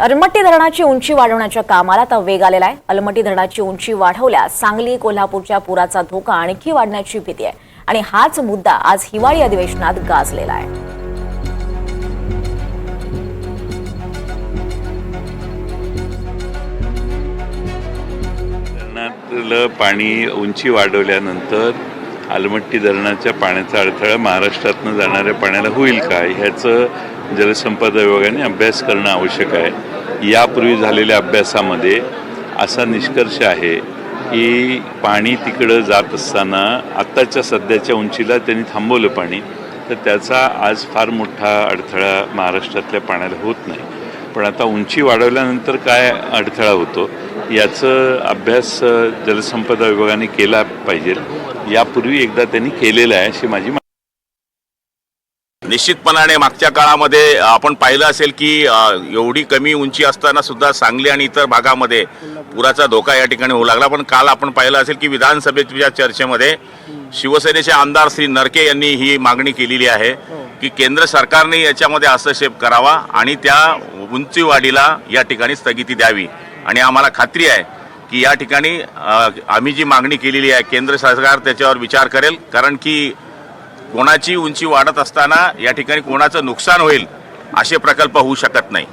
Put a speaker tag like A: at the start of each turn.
A: अलमट्टी धरणाची उंची वाढवण्याच्या कामाला आता वेग आलेला आहे. अलमट्टी धरणाची उंची वाढवल्यास सांगली कोल्हापूरच्या पुराचा धोका आणखी वाढण्याची भीती आहे. आणि हाच मुद्दा आज हिवाळी अधिवेशनात गाजलेला आहे.
B: पाणी उंची वाढवल्यानंतर आलमट्टी धरणाच्या पाण्याचा अडथळा महाराष्ट्रातनं जाणाऱ्या पाण्याला होईल का ह्याचं जलसंपदा विभागाने अभ्यास करणं आवश्यक आहे. यापूर्वी झालेल्या अभ्यासामध्ये असा निष्कर्ष आहे की पाणी तिकडं जात असताना आत्ताच्या सध्याच्या उंचीला त्यांनी थांबवलं पाणी तर त्याचा आज फार मोठा अडथळा महाराष्ट्रातल्या पाण्याला होत नाही. पण आता उंची वाढवल्यानंतर काय अडथळा होतो याचं अभ्यास जलसंपदा विभागाने केला पाहिजे. यापूर्वी एकदा त्यांनी केलेला आहे अशी माझी मा-
C: निश्चितपणाने मागच्या काळामध्ये आपण पाहिलं असेल की एवढी कमी उंची असताना सुद्धा सांगली आणि इतर भागामध्ये पुराचा धोका या ठिकाणी होऊ लागला. पण काल आपण पाहिलं असेल की विधानसभेच्या चर्चेमध्ये शिवसेनेचे आमदार श्री नरके यांनी ही मागणी केलेली आहे की केंद्र सरकारने याच्यामध्ये हस्तक्षेप करावा आणि त्या उंची वाढीला या ठिकाणी स्थगिती द्यावी. आणि आम्हाला खात्री आहे की या ठिकाणी आम्ही जी मागणी केलेली आहे केंद्र सरकार त्याच्यावर विचार करेल. कारण की कोणाची उंची वाढत असताना या ठिकाणी कोणाचं नुकसान होईल असे प्रकल्प होऊ शकत नाही.